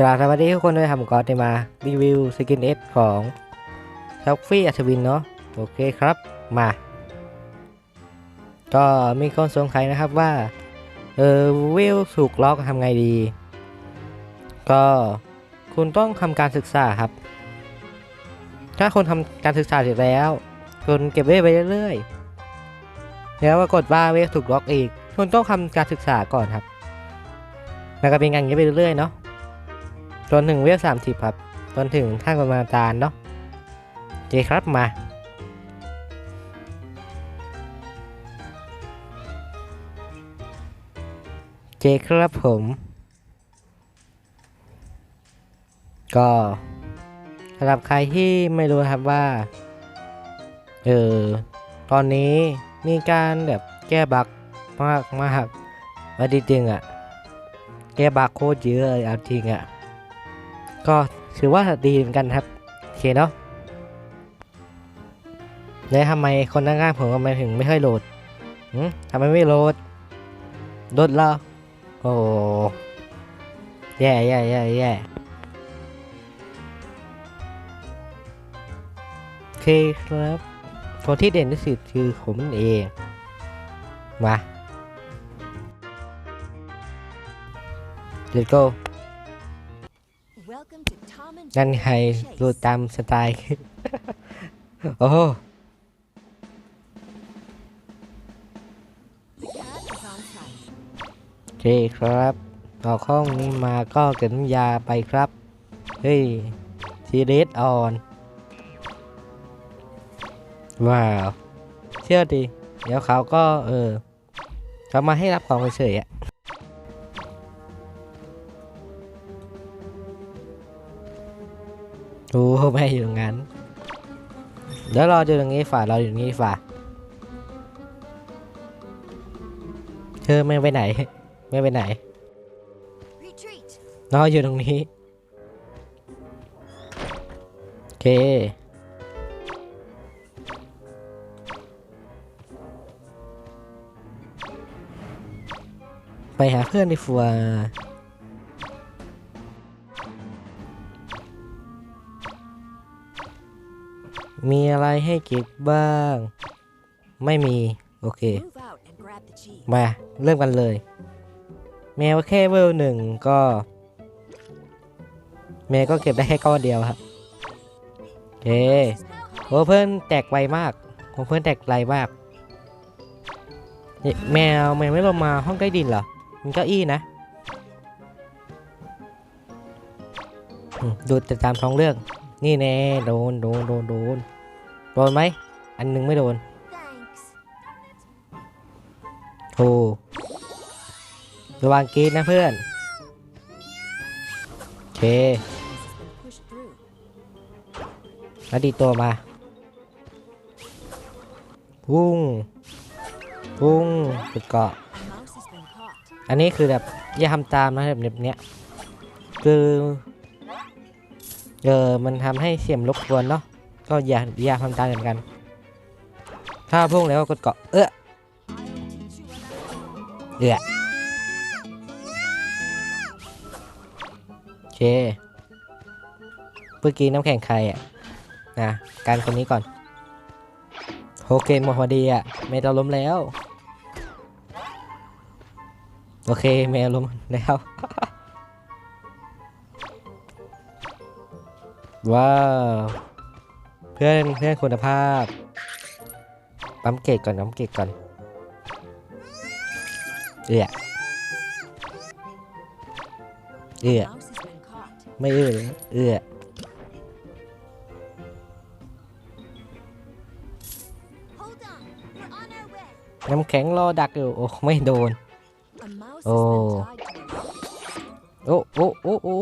กราบสวัสดีทุกคนด้วยครับผมก็ได้มารีวิวสกินเอสของท็อฟฟี่อัศวินเนาะโอเคครับมา ก็มีคนสงสัยนะครับว่า เออวิวถูกล็อกทำไงดี ก็คุณต้องทำการศึกษาครับ ถ้าคุณทำการศึกษาเสร็จแล้ว คุณเก็บเวลไปเรื่อยๆ แล้วปรากฏว่าเวลถูกล็อกอีก คุณต้องทำการศึกษาก่อนครับแล้วก็เป็นอย่างนี้ไปเรื่อยๆเนาะ จนถึงเวลสามสิบครับ จนถึงท่านกรรมาจารเนาะโอเคครับมา เจครับผม ก็สำหรับใครที่ไม่รู้ครับว่า เออ ตอนนี้มีการแบบแก้บั๊กมากมากว่าจริงๆอะ แก้บั๊กโคตรเยอะเลยเอาจริงอะ ก็ถือว่าดีเหมือนกันครับ โอเคเนาะแล้วทำไมคนข้างๆผมทำไมถึงไม่ค่อยโหลดทำไมไม่โหลดโหลดเหรอโอ้แย่แย่แย่แย่โอเคครับคนที่เด่นที่สุดคือผมเอง มา let's go to Tom and งั้นใครดูตามสไตล์ โอ้โหโอเคครับต่อข้องนี้มาก็เก็บน้ำยาไปครับ เฮ้ยซีเรสออน ว้าว เชื่อดิ เดี๋ยวเขาก็ เออเขามาให้รับของเฉยๆอะ โอ้ไม่อยู่ตรงนั้นเดี๋ยวรออยู่ตรงนี้ฝ่าเราอยู่ตรงนี้ฝ่าเธอไม่ไปไหน ไม่ไปไหน Retreat. รออยู่ตรงนี้โอเคไปหาเพื่อนดีฟัว มีอะไรให้เก็บบ้าง ไม่มี โอเค มา เริ่มกันเลย แมวแค่เวลหนึ่งก็ แมวก็เก็บได้แค่ก้อนเดียวครับโอเคโอ้เพื่อนแตกไวมากโอเพื่อนแตกไวมากแมวแมวไม่ลงมาห้องใต้ดินเหรอมันเก้าอี้นะดูแต่ตามท้องเรื่อง นี่แน่โดนโดนโดนโดนโดนไหมอันหนึงไม่โดน Thanks. โอ้ระวังกรีดนะเพื่อนโอเค This has been pushed through. แล้วดีตัวมาพุ่งพุ่งสุดเกาะ A mouse has been caught. อันนี้คือแบบอย่าทำตามนะแบบเนี้ยคือ เออ มันทำให้เสียมรบกวนเนาะ ก็อย่าอย่าทำตามเหมือนกัน ถ้าพุ่งแล้วก็กดเกาะ เอ้อเอื้อโอเค เมื่อกี้น้ำแข็งใครอะ นะ การคนนี้ก่อน โอเคหมดพอดีอะ เมตาล้มแล้ว โอเคแมวลงแล้ว ว้าว เพื่อนเพื่อนคุณภาพ ปั๊มเกตก่อนปั๊มเกตก่อนเอื้อเอื้อ A mouse has been caught. ไม่เอื้อเลยเอื้อ Hold on. We're on our way. น้ำแข็งรอดักอยู่ โอ้ ไม่โดน A mouse Oh. has been tied to a rock. โอ้ โอ้ โอ้ โอ้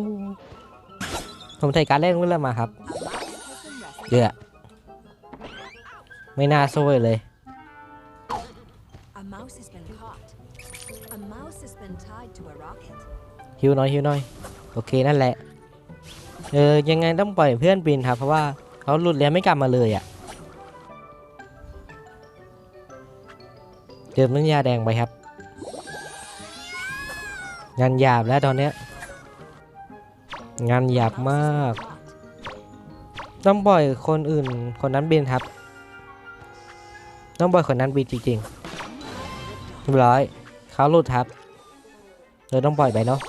ผมใช้การเล่นเมื่อมาครับ A mouse has been rescued. เอื้อไม่น่าสู้เลย A mouse has been caught. A mouse has been tied to a rocket. ฮิวหน่อยฮิวหน่อย โอเคนั่นแหละ เออ ยังไงต้องปล่อยเพื่อนบินครับ เพราะว่าเขาหลุดแล้วไม่กลับมาเลยอะ่ะเติมน้ำยาแดงไปครับ งานหยาบแล้วตอนเนี้ย งานหยาบมาก ต้องปล่อยคนอื่นคนนั้นบินครับ ต้องปล่อยคนนั้นบินจริงๆร้อยเขาหลุดครับเราต้องปล่อยไปเนาะ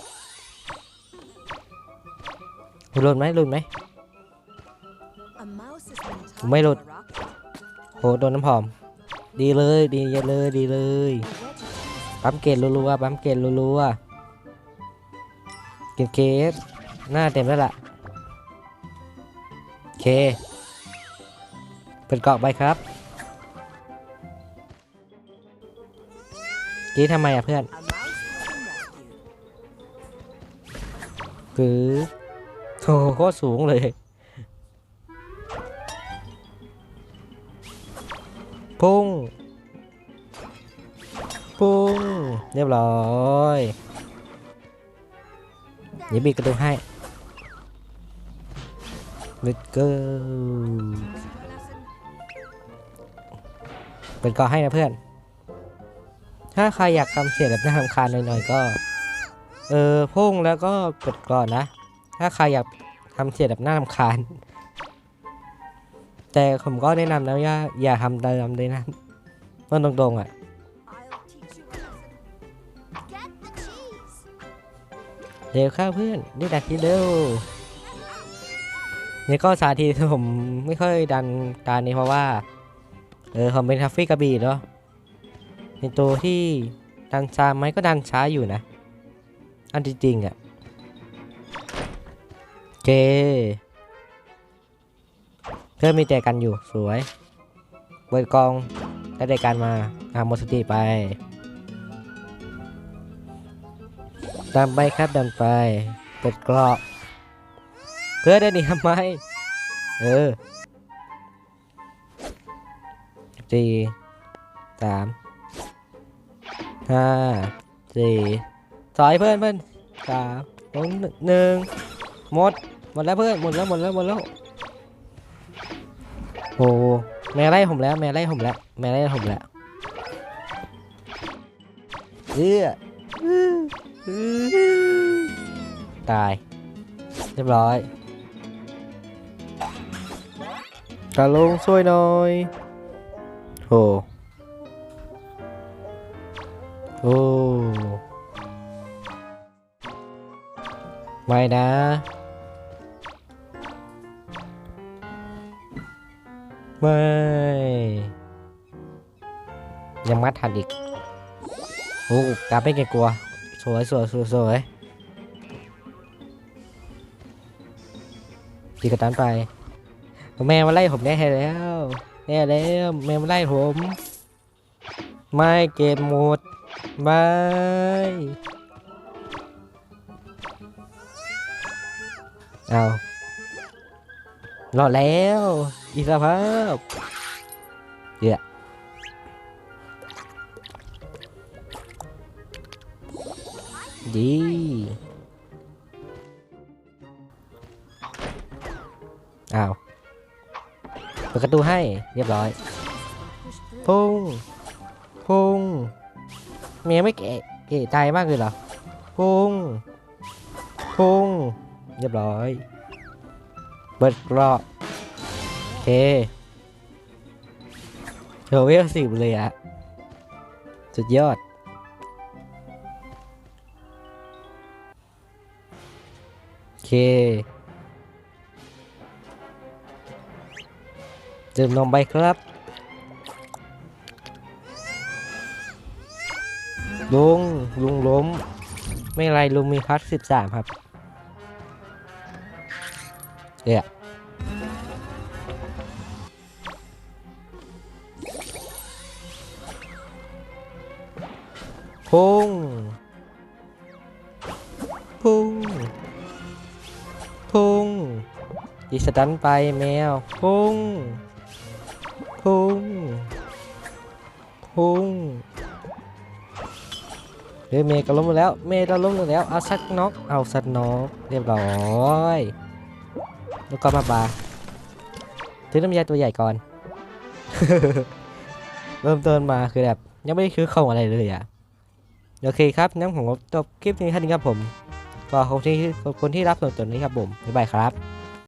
หลุดไหมหลุดไหม A mouse has been tied Mấy to a lụt. rock. โหโดนน้ำหอม ดีเลยดีเลยดีเลยปั๊มเกตรัวๆปั๊มเกตรัวๆเกตเคส หน้าเต็มแล้วล่ะโอเค เปิดเกาะไปครับกี้ทำไมอะเพื่อนคือโอ้โหโคตรสูงเลย พุ่ง พุ่ง เรียบร้อยเดี๋ยวบีกระตุกให้ Let's go เป็นก็ให้นะเพื่อน ถ้าใครอยากทำเสียงแบบน่ารำคาญหน่อยๆก็ เออพุ่งแล้วก็กดก่อนนะ ถ้าใครอยากทำเสียงแบบน่ารำคาญ แต่ผมก็แนะนำนะว่าอย่าทำตามเลยนะมันตรงๆอะ I'll teach you a lesson. Get the cheese. เร็วข้าเพื่อนนี่ดักทีเร็ว นี่ก็สาธิตผมไม่ค่อยดันตานี้เพราะว่า เออผมเป็นทัฟฟี่กระบี่เนาะในตัวที่ดันช้าไหมก็ดันช้าอยู่นะ อันจริงๆอะ่ะเคเพื่อมีแต่กันอยู่สวย เปิดกองได้แต่การมาอาหมดสติไปดันไปครับดันไป เปิดกราะเพื่อได้หนีทำไม เออสี่สามห้าสี่ถอยเพื่อนเพื่อนสามสองหนึ่งหมด หมดแล้วเพื่อน หมดแล้ว หมดแล้ว หมดแล้ว โอ้แม่ไล่ผมแล้ว แม่ไล่ผมแล้ว แม่ไล่ผมแล้วเอื้ออื้ออื้อตาย เรียบร้อย กาลงช่วยหน่อยโอ้โอ้ไม่นะไม่ยังมัดทันอีกโอ้กาไม่เกรงกลัว สวยสวยสวยสวยตีกระตันไป แมวมาไล่ผมแน่แล้วแน่แล้วแมวมาไล่ผม ไม่เกมหมดไม่เอารอดแล้ว อิสรภาพเยอะดีอ้าว ปิดประตูให้เรียบร้อย Pushed through. พุ่งพุ่งเมียไม่เกะเกะใจมากเลยเหรอพุ่งพุ่งเรียบร้อยเปิดกรอบโอเคเทอร์เวลสิบเลยอะสุดยอดโอเค ดื่มนมไปครับลุงลุงล้ม ไม่ไรลุงมีพัทสิบสามครับเอะพุ่งพุ่งพุ่งดิสตันไปแมวพุ่ง พุ่งพุ่งเฮ้ยเมย์ก็ล้มแล้ว เมย์เราล้มแล้ว เอาสักน็อก เอาสักน็อกเรียบร้อยแล้วก็มาบาซื้อน้ำยาตัวใหญ่ก่อน เริ่มต้นมาคือแบบ ยังไม่ได้คือของอะไรเลยอะ โอเคครับงั้นผมจบคลิปนี้แค่นี้ครับผม ก็ขอบคุณที่คุณที่รับชมจนนี้ครับผม บ๊ายบายครับ